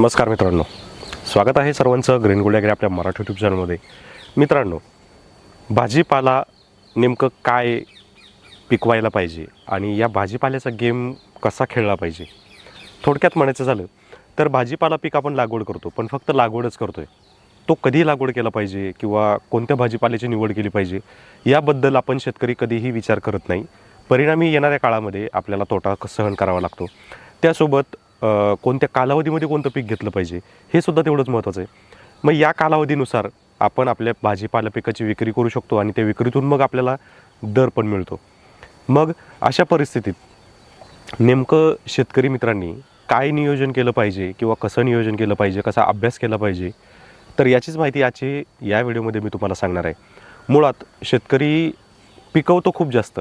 नमस्कार मित्रांनो. स्वागत आहे सर्वांचं ग्रीन गुड्याकडे आपल्या मराठी यूट्यूब चॅनलमध्ये मित्रांनो भाजीपाला नेमकं काय पिकवायला पाहिजे आणि या भाजीपाल्याचा गेम कसा खेळला पाहिजे? थोडक्यात म्हणायचं झालं तर भाजीपाला पीक आपण लागवड करतो पण फक्त लागवडच करतो आहे तो कधी लागवड केला पाहिजे किंवा कोणत्या भाजीपाल्याची निवड केली पाहिजे याबद्दल आपण शेतकरी कधीही विचार करत नाही. परिणामी येणाऱ्या काळामध्ये आपल्याला तोटा क- सहन करावा लागतो. त्यासोबत कोणत्या कालावधीमध्ये कोणतं पीक घेतलं पाहिजे हे सुद्धा तेवढंच महत्त्वाचं आहे. मग या कालावधीनुसार आपण आपल्या भाजीपाला पिकाची विक्री करू शकतो आणि त्या विक्रीतून मग आपल्याला दर पण मिळतो. मग अशा परिस्थितीत नेमकं शेतकरी मित्रांनी काय नियोजन केलं पाहिजे किंवा कसं नियोजन केलं पाहिजे कसा अभ्यास केला पाहिजे तर याचीच माहिती आजची या व्हिडिओमध्ये मी तुम्हाला सांगणार आहे. मुळात शेतकरी पिकवतो खूप जास्त.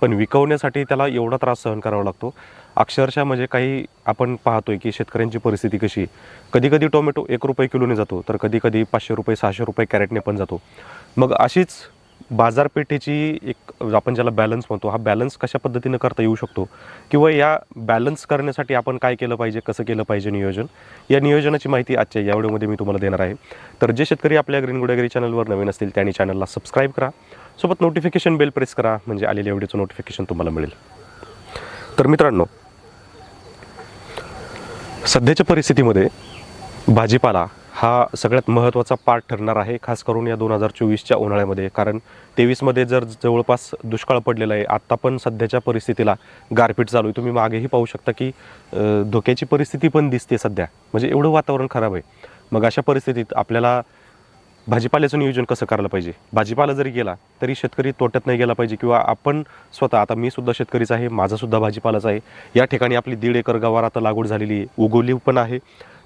पण विकवण्यासाठी त्याला एवढा त्रास सहन करावा लागतो. अक्षरशः म्हणजे काही आपण पाहतोय की शेतकऱ्यांची परिस्थिती कशी आहे. कधी कधी टोमॅटो एक रुपये किलोने जातो तर कधी कधी पाचशे रुपये सहाशे रुपये कॅरेटने पण जातो. मग अशीच बाजारपेठेची एक आपण ज्याला बॅलन्स म्हणतो हा बॅलन्स कशा पद्धतीनं करता येऊ शकतो? किंवा या बॅलन्स करण्यासाठी आपण काय केलं पाहिजे कसं केलं पाहिजे नियोजन? या नियोजनाची माहिती आजच्या या व्हिडिओमध्ये मी तुम्हाला देणार आहे. तर जे शेतकरी आपल्या ग्रीन गुडेगरी चॅनलवर नवीन असतील त्यांनी चॅनलला सबस्क्राईब करा. सोबत नोटिफिकेशन बेल प्रेस करा म्हणजे आलेल्या व्हिडिओचं नोटिफिकेशन तुम्हाला मिळेल. तर मित्रांनो सध्याच्या परिस्थितीमध्ये भाजीपाला हा सगळ्यात महत्त्वाचा पार्ट ठरणार आहे खास करून या दोन हजार चोवीसच्या उन्हाळ्यामध्ये. कारण तेवीसमध्ये जर जवळपास दुष्काळ पडलेला आहे आत्ता पण सध्याच्या परिस्थितीला गारपीट चालू आहे. तुम्ही मागेही पाहू शकता की धोक्याची परिस्थिती पण दिसते सध्या. म्हणजे एवढं वातावरण खराब आहे. मग अशा परिस्थितीत आपल्याला भाजीपाल्याचं नियोजन कसं करायला पाहिजे? भाजीपाला जरी गेला तरी शेतकरी तोट्यात नाही गेला पाहिजे किंवा आपण स्वतः आता मी सुद्धा शेतकरीच आहे माझासुद्धा भाजीपालाच आहे. या ठिकाणी आपली दीड एकर गवार आता लागवड झालेली आहे उगवली पण आहे.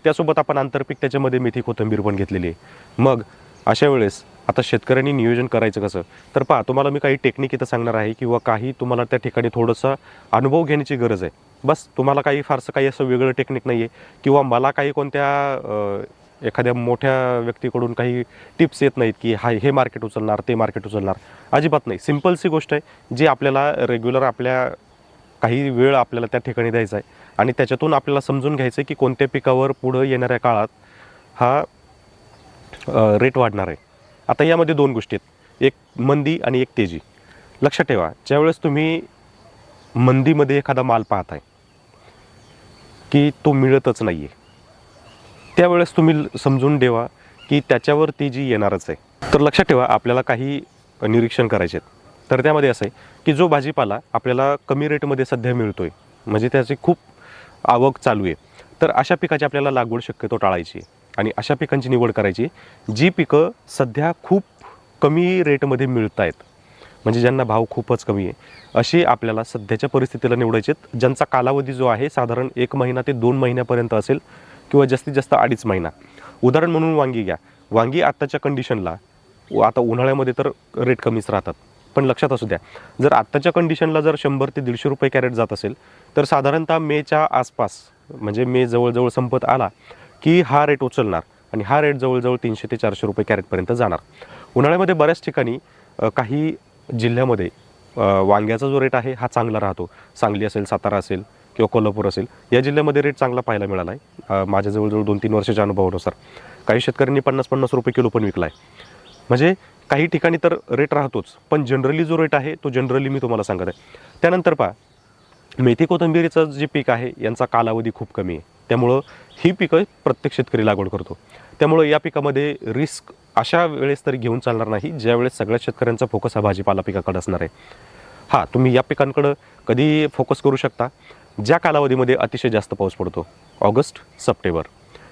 त्यासोबत आपण आंतरपीक त्याच्यामध्ये मेथी कोथिंबीर पण घेतलेली आहे. मग अशा वेळेस आता शेतकऱ्यांनी नियोजन करायचं कसं? तर पहा तुम्हाला मी काही टेक्निक इथं सांगणार आहे किंवा काही तुम्हाला त्या ठिकाणी थोडंसं अनुभव घेण्याची गरज आहे. बस तुम्हाला काही फारसं काही असं वेगळं टेक्निक नाही आहे किंवा मला काही कोणत्या एखाद्या मोठ्या व्यक्तीकडून काही टिप्स येत नाहीत की हा हे मार्केट उचलणार ते मार्केट उचलणार. अजिबात नाही. सिम्पलसी गोष्ट आहे जी आपल्याला रेग्युलर आपल्या काही वेळ आपल्याला त्या ठिकाणी द्यायचा आहे. आणि त्याच्यातून आपल्याला समजून घ्यायचं आहे की कोणत्या पिकावर पुढं येणाऱ्या काळात हा रेट वाढणार आहे. आता यामध्ये दोन गोष्टी आहेत. एक मंदी आणि एक तेजी. लक्षात ठेवा ज्यावेळेस तुम्ही मंदीमध्ये एखादा माल पाहताय की तो मिळतच नाही आहे त्यावेळेस तुम्ही ल- समजून ठेवा की त्याच्यावर जी येणारच आहे. तर लक्षात ठेवा आपल्याला काही निरीक्षण करायचे आहेत. तर त्यामध्ये असं आहे की जो भाजीपाला आपल्याला कमी रेटमध्ये सध्या मिळतो आहे म्हणजे त्याची खूप आवक चालू आहे तर अशा पिकाची आपल्याला लागवड शक्यतो टाळायची आणि अशा पिकांची निवड करायची जी पिकं सध्या खूप कमी रेटमध्ये मिळत आहेत म्हणजे ज्यांना भाव खूपच कमी आहे अशी आपल्याला सध्याच्या परिस्थितीला निवडायचे आहेत. ज्यांचा कालावधी जो आहे साधारण एक महिना ते दोन महिन्यापर्यंत असेल किंवा जास्तीत जास्त अडीच महिना. उदाहरण म्हणून वांगी घ्या. वांगी आत्ताच्या कंडिशनला आता उन्हाळ्यामध्ये तर रेट कमीच राहतात. पण लक्षात असू द्या जर आत्ताच्या कंडिशनला जर शंभर ते दीडशे रुपये कॅरेट जात असेल तर साधारणतः मेच्या आसपास म्हणजे मे जवळजवळ संपत आला की हा रेट उचलणार आणि हा रेट जवळजवळ तीनशे ते चारशे रुपये कॅरेटपर्यंत जाणार. उन्हाळ्यामध्ये बऱ्याच ठिकाणी काही जिल्ह्यामध्ये वांग्याचा जो रेट आहे हा चांगला राहतो. सांगली असेल सातारा असेल किंवा कोल्हापूर असेल या जिल्ह्यामध्ये रेट चांगला पाहायला मिळाला आहे माझ्या जवळजवळ दोन तीन वर्षाच्या अनुभवानुसार. काही शेतकऱ्यांनी पन्नास पन्नास रुपये किलो पण विकला आहे म्हणजे काही ठिकाणी तर रेट राहतोच पण जनरली जो रेट आहे तो जनरली मी तुम्हाला सांगत आहे. त्यानंतर पहा मेथी कोथिंबीरीचं जे पीक आहे यांचा कालावधी खूप कमी आहे. त्यामुळं ही पिकं प्रत्येक शेतकरी लागवड करतो. त्यामुळं या पिकामध्ये रिस्क अशा वेळेस तरी घेऊन चालणार नाही ज्यावेळेस सगळ्या शेतकऱ्यांचा फोकस हा भाजीपाला पिकाकडे असणार आहे. हां तुम्ही या पिकांकडं कधी फोकस करू शकता. ज्या कालावधीमध्ये अतिशय जास्त पाऊस पडतो ऑगस्ट सप्टेंबर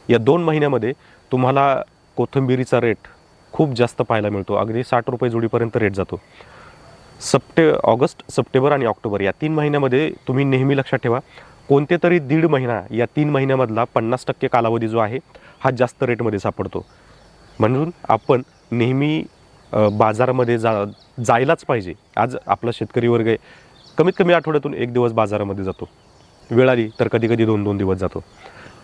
या दोन महिन्यामध्ये तुम्हाला कोथिंबिरीचा रेट खूप जास्त पाहायला मिळतो. अगदी साठ रुपये जोडीपर्यंत रेट जातो. सप्टे ऑगस्ट सप्टेंबर आणि ऑक्टोबर या तीन महिन्यामध्ये तुम्ही नेहमी लक्षात ठेवा कोणते तरी दीड महिना या तीन महिन्यामधला पन्नास टक्के कालावधी जो आहे हा जास्त रेटमध्ये सापडतो. म्हणून आपण नेहमी बाजारामध्ये जा जायलाच पाहिजे. आज आपला शेतकरी वर्ग कमीत कमी आठवड्यातून एक दिवस बाजारामध्ये जातो. वेळ आली तर कधी कधी दोन दोन दिवस जातो.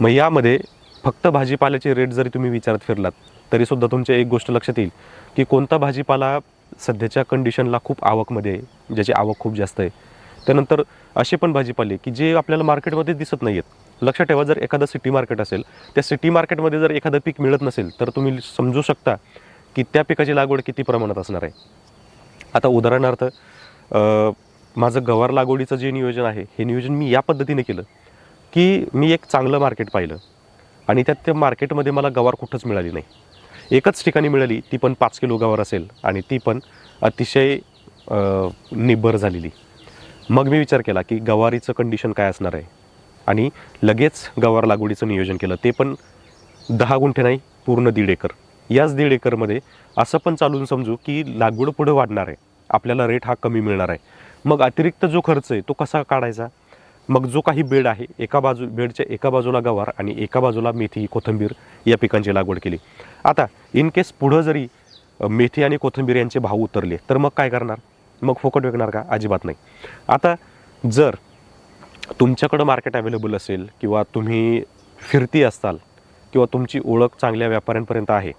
मग यामध्ये फक्त भाजीपाल्याचे रेट जरी तुम्ही विचारत फिरलात तरीसुद्धा तुमच्या एक गोष्ट लक्षात येईल की कोणता भाजीपाला सध्याच्या कंडिशनला खूप आवकमध्ये आहे ज्याची आवक खूप जास्त आहे. त्यानंतर असे पण भाजीपाले की जे आपल्याला मार्केटमध्ये दिसत नाही आहेत लक्षात ठेवा जर एखादं सिटी मार्केट असेल त्या सिटी मार्केटमध्ये जर एखादं पीक मिळत नसेल तर तुम्ही समजू शकता की त्या पिकाची लागवड किती प्रमाणात असणार आहे. आता उदाहरणार्थ माझं गवार लागवडीचं जे नियोजन आहे हे नियोजन मी या पद्धतीने केलं की मी एक चांगलं मार्केट पाहिलं आणि त्यात त्या मार्केटमध्ये मला गवार कुठंच मिळाली नाही. एकच ठिकाणी मिळाली ती पण पाच किलो गवार असेल आणि ती पण अतिशय निब्बर झालेली. मग मी विचार केला की गवारीचं कंडिशन काय असणार आहे? आणि लगेच गवार लागवडीचं नियोजन केलं. ते पण दहा गुंठे नाही पूर्ण दीड एकर. याच दीड एकरमध्ये असं पण चालून समजू की लागवड पुढं वाढणार आहे. आपल्याला रेट हा कमी मिळणार आहे. मग अतिरिक्त जो खर्च आहे तो कसा काढायचा? मग जो काही बेड आहे एका बाजू बेडच्या एका बाजूला गवार आणि एका बाजूला मेथी कोथिंबीर या पिकांची लागवड केली. आता इन केस पुढं जरी मेथी आणि कोथिंबीर यांचे भाव उतरले तर मग काय करणार? मग फुकट विकणार का? अजिबात नाही. आता जर तुमच्याकडं मार्केट अवेलेबल असेल किंवा तुम्ही फिरती असाल किंवा तुमची ओळख चांगल्या व्यापाऱ्यांपर्यंत आहे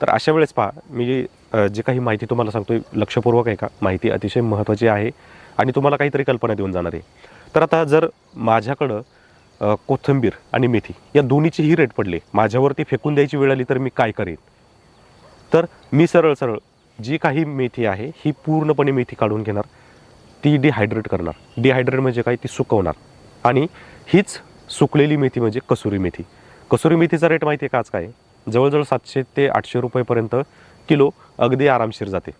तर अशा वेळेस पहा मी जे काही माहिती तुम्हाला सांगतोय लक्षपूर्वक आहे का? माहिती अतिशय महत्त्वाची आहे आणि तुम्हाला काहीतरी कल्पना देऊन जाणार आहे. तर आता जर माझ्याकडं कोथिंबीर आणि मेथी या दोन्हीचेही रेट पडले माझ्यावरती फेकून द्यायची वेळ आली तर मी काय करेन? तर मी सरळ सरळ जी काही मेथी आहे ही पूर्णपणे मेथी काढून घेणार ती डिहायड्रेट करणार. डिहायड्रेट म्हणजे काय? ती सुकवणार. आणि हीच सुकलेली मेथी म्हणजे कसुरी मेथी. कसुरी मेथीचा रेट माहिती आहे का आज काय? जवळजवळ सातशे ते आठशे रुपयेपर्यंत किलो अगदी आरामशीर जाते.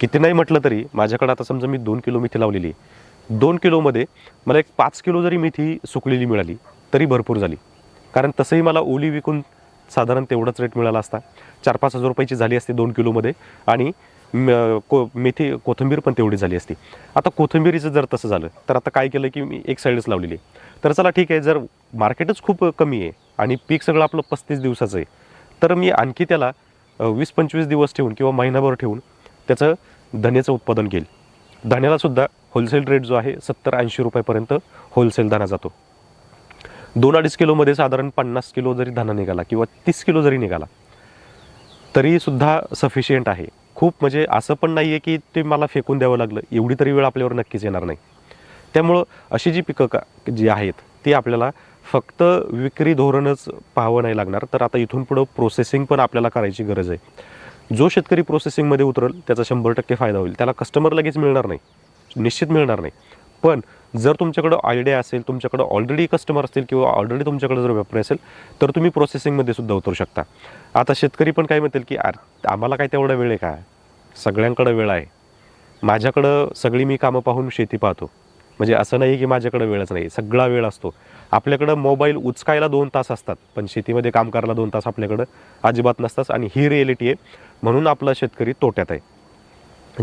किती नाही म्हटलं तरी माझ्याकडे आता समजा मी दोन किलो मेथी लावलेली आहे. दोन किलोमध्ये मला एक पाच किलो जरी मेथी सुकलेली मिळाली तरी भरपूर झाली. कारण तसंही मला ओली विकून साधारण तेवढाच रेट मिळाला असता. चार पाच हजार रुपयाची झाली असती दोन किलोमध्ये आणि म- को मेथी कोथिंबीर पण तेवढी झाली असती. आता कोथिंबीरीचं जर तसं झालं तर आता काय केलं की मी एक साईडच लावलेली आहे. तर चला ठीक आहे जर मार्केटच खूप कमी आहे आणि पीक सगळं आपलं पस्तीस दिवसाचं आहे तर मी आणखी त्याला वीस पंचवीस दिवस ठेवून किंवा महिनाभर ठेवून त्याचं धन्याचं उत्पादन घेईल धान्यालासुद्धा होलसेल रेट जो आहे सत्तर ऐंशी रुपयापर्यंत होलसेल धना जातो. दोन अडीच किलोमध्ये साधारण पन्नास किलो जरी धाना निघाला किंवा तीस किलो जरी निघाला तरीसुद्धा सफिशियंट आहे. खूप म्हणजे असं पण नाही आहे की ते मला फेकून द्यावं लागलं एवढी तरी वेळ आपल्यावर नक्कीच येणार नाही. त्यामुळं अशी जी पिकं का जी आहेत ती आपल्याला फक्त विक्री धोरणच पाहावं नाही लागणार. तर आता इथून पुढं प्रोसेसिंग पण आपल्याला करायची गरज आहे. जो शेतकरी प्रोसेसिंगमध्ये उतरेल त्याचा शंभर टक्के फायदा होईल. त्याला कस्टमर लगेच मिळणार नाही. निश्चित मिळणार नाही. पण जर तुमच्याकडं आयडिया असेल तुमच्याकडं ऑलरेडी कस्टमर असतील किंवा ऑलरेडी तुमच्याकडे जर व्यापारी असेल तर तुम्ही प्रोसेसिंगमध्ये सुद्धा उतरू शकता. आता शेतकरी पण काय म्हणतील की आम्हाला काय तेवढा वेळ आहे का? सगळ्यांकडं वेळ आहे. माझ्याकडं सगळी मी कामं पाहून शेती पाहतो. म्हणजे असं नाही की माझ्याकडं वेळच नाही. सगळा वेळ असतो. आपल्याकडं मोबाईल उचकायला दोन तास असतात पण शेतीमध्ये काम करायला दोन तास आपल्याकडं अजिबात नसतात आणि ही रिॲलिटी आहे म्हणून आपला शेतकरी तोट्यात आहे.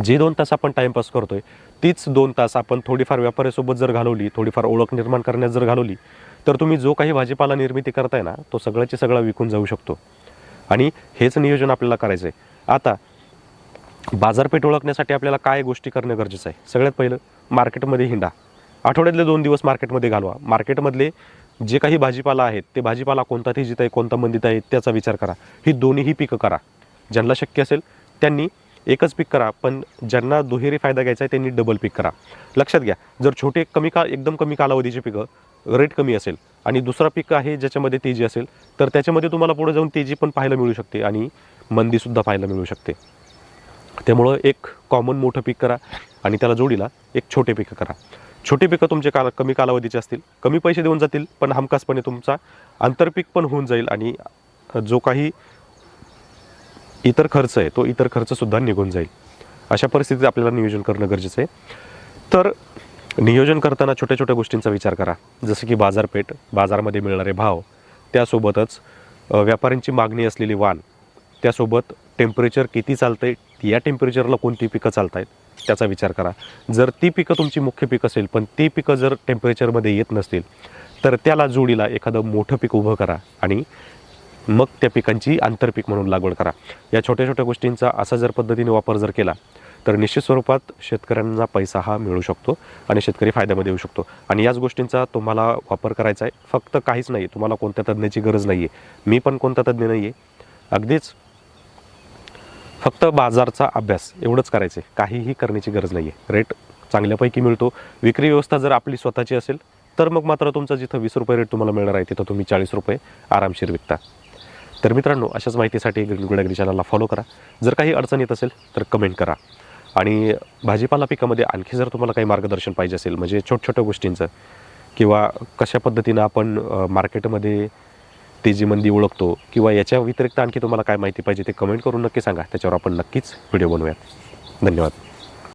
जे दोन तास आपण टाईमपास करतोय तीच दोन तास आपण थोडीफार व्यापाऱ्यासोबत जर घालवली थोडीफार ओळख निर्माण करण्यात जर घालवली तर तुम्ही जो काही भाजीपाला निर्मिती करताय ना तो सगळ्याची सगळा विकून जाऊ शकतो. आणि हेच नियोजन आपल्याला करायचं आहे आता बाजारपेठ ओळखण्यासाठी आपल्याला काय गोष्टी करणं गरजेचं आहे? सगळ्यात पहिलं मार्केटमध्ये हिंडा. आठवड्यातले दोन दिवस मार्केटमध्ये घालवा. मार्केटमधले जे काही भाजीपाला आहेत ते भाजीपाला कोणता थिजित आहे कोणता मंदीत आहे त्याचा विचार करा. ही दोन्हीही पिकं करा. ज्यांना शक्य असेल त्यांनी एकच पीक करा पण ज्यांना दुहेरी फायदा घ्यायचा आहे त्यांनी डबल पीक करा. लक्षात घ्या जर छोटे कमी का एकदम कमी कालावधीचे पिकं रेट कमी असेल आणि दुसरा पीक आहे ज्याच्यामध्ये तेजी असेल तर त्याच्यामध्ये तुम्हाला पुढे जाऊन तेजी पण पाहायला मिळू शकते आणि मंदीसुद्धा पाहायला मिळू शकते. त्यामुळं एक कॉमन मोठं पीक करा आणि त्याला जोडीला एक छोटे पिकं करा. छोटी पिकं तुमचे काल कमी कालावधीचे असतील. कमी पैसे देऊन जातील पण हमखासपणे तुमचा आंतरपीक पण होऊन जाईल आणि जो काही इतर खर्च आहे तो इतर खर्चसुद्धा निघून जाईल. अशा परिस्थितीत आपल्याला नियोजन करणं गरजेचं आहे. तर नियोजन करताना छोट्या छोट्या गोष्टींचा विचार करा. जसं की बाजारपेठ बाजारामध्ये मिळणारे भाव त्यासोबतच व्यापाऱ्यांची मागणी असलेली वाण त्यासोबत टेम्परेचर किती चालतं आहे या टेम्परेचरला कोणती पिकं चालत आहेत त्याचा विचार करा. जर ती पिकं तुमची मुख्य पीक असेल पण ती पिकं जर टेम्परेचरमध्ये येत नसतील तर त्याला जोडीला एखादं मोठं पीक उभं करा आणि मग त्या पिकांची आंतरपीक म्हणून लागवड करा. या छोट्या छोट्या गोष्टींचा असा जर पद्धतीने वापर जर केला तर निश्चित स्वरूपात शेतकऱ्यांना पैसा हा मिळू शकतो आणि शेतकरी फायद्यामध्ये येऊ शकतो. आणि याच गोष्टींचा तुम्हाला वापर करायचा आहे. फक्त काहीच नाही तुम्हाला कोणत्या तज्ज्ञाची गरज नाही आहे मी पण कोणता तज्ज्ञ नाही आहे अगदीच फक्त बाजारचा अभ्यास एवढंच करायचं आहे काहीही करण्याची गरज नाही आहे रेट चांगल्यापैकी मिळतो. विक्री व्यवस्था जर आपली स्वतःची असेल तर मग मात्र तुमचं जिथं वीस रुपये रेट तुम्हाला मिळणार आहे तिथं तुम्ही चाळीस रुपये आरामशीर विकता. तर मित्रांनो अशाच माहितीसाठी गुडॅगरी चॅनलला फॉलो करा. जर काही अडचण येत असेल तर कमेंट करा. आणि भाजीपाला पिकामध्ये आणखी जर तुम्हाला काही मार्गदर्शन पाहिजे असेल म्हणजे छोट्या छोट्या गोष्टींचं किंवा कशा पद्धतीनं आपण मार्केटमध्ये तेजी मंदी ओळखतो किंवा याच्या व्यतिरिक्त आणखी तुम्हाला काय माहिती पाहिजे ते कमेंट करून नक्की सांगा. त्याच्यावर आपण नक्कीच व्हिडिओ बनवूयात. धन्यवाद.